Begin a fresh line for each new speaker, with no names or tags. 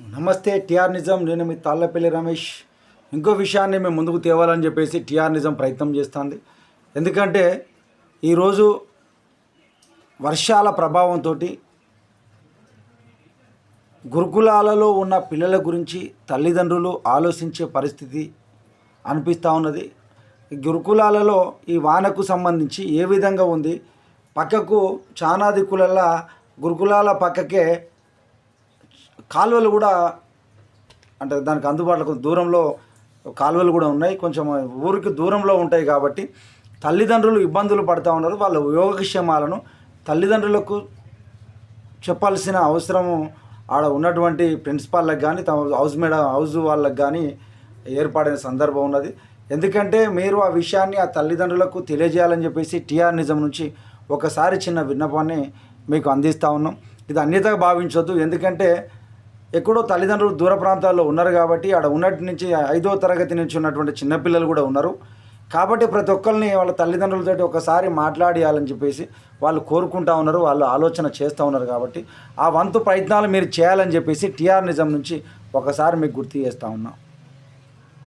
నమస్తే టిఆర్ నిజం. నేను మీ తాళ్ళపల్లి రమేష్. ఇంకో విషయాన్ని మేము ముందుకు తేవాలని చెప్పేసి టిఆర్ నిజం ప్రయత్నం చేస్తుంది. ఎందుకంటే ఈరోజు వర్షాల ప్రభావంతో గురుకులాలలో ఉన్న పిల్లల గురించి తల్లిదండ్రులు ఆలోచించే పరిస్థితి అనిపిస్తూ ఉన్నది. గురుకులాలలో ఈ వానకు సంబంధించి ఏ విధంగా ఉంది? పక్కకు చాలా దిక్కులల్లా గురుకులాల పక్కకే కాలువలు కూడా అంటే దానికి అందుబాటులో కొంచెం దూరంలో కాలువలు కూడా ఉన్నాయి. కొంచెం ఊరికి దూరంలో ఉంటాయి కాబట్టి తల్లిదండ్రులు ఇబ్బందులు పడుతూ ఉన్నారు. వాళ్ళ యోగక్షేమాలను తల్లిదండ్రులకు చెప్పాల్సిన అవసరము ఆడ ఉన్నటువంటి ప్రిన్సిపాల్లకు కానీ తమ హౌస్ మేడ హౌస్ వాళ్ళకి కానీ ఏర్పడిన సందర్భం ఉన్నది. ఎందుకంటే మీరు ఆ విషయాన్ని ఆ తల్లిదండ్రులకు తెలియజేయాలని చెప్పేసి టీఆర్ నిజం నుంచి ఒకసారి చిన్న విన్నపాన్ని మీకు అందిస్తూ ఉన్నాం. ఇది అన్యతగా భావించొద్దు. ఎందుకంటే ఎక్కడో తల్లిదండ్రులు దూర ప్రాంతాల్లో ఉన్నారు కాబట్టి ఆడ ఉన్నటి నుంచి ఐదో తరగతి నుంచి ఉన్నటువంటి చిన్నపిల్లలు కూడా ఉన్నారు. కాబట్టి ప్రతి ఒక్కరిని వాళ్ళ తల్లిదండ్రులతో ఒకసారి మాట్లాడియాలని చెప్పేసి వాళ్ళు కోరుకుంటా ఉన్నారు వాళ్ళు ఆలోచన చేస్తూ ఉన్నారు కాబట్టి ఆ వంతు ప్రయత్నాలు మీరు చేయాలని చెప్పేసి టీఆర్ నిజం నుంచి ఒకసారి మీకు గుర్తు చేస్తూ ఉన్నాం.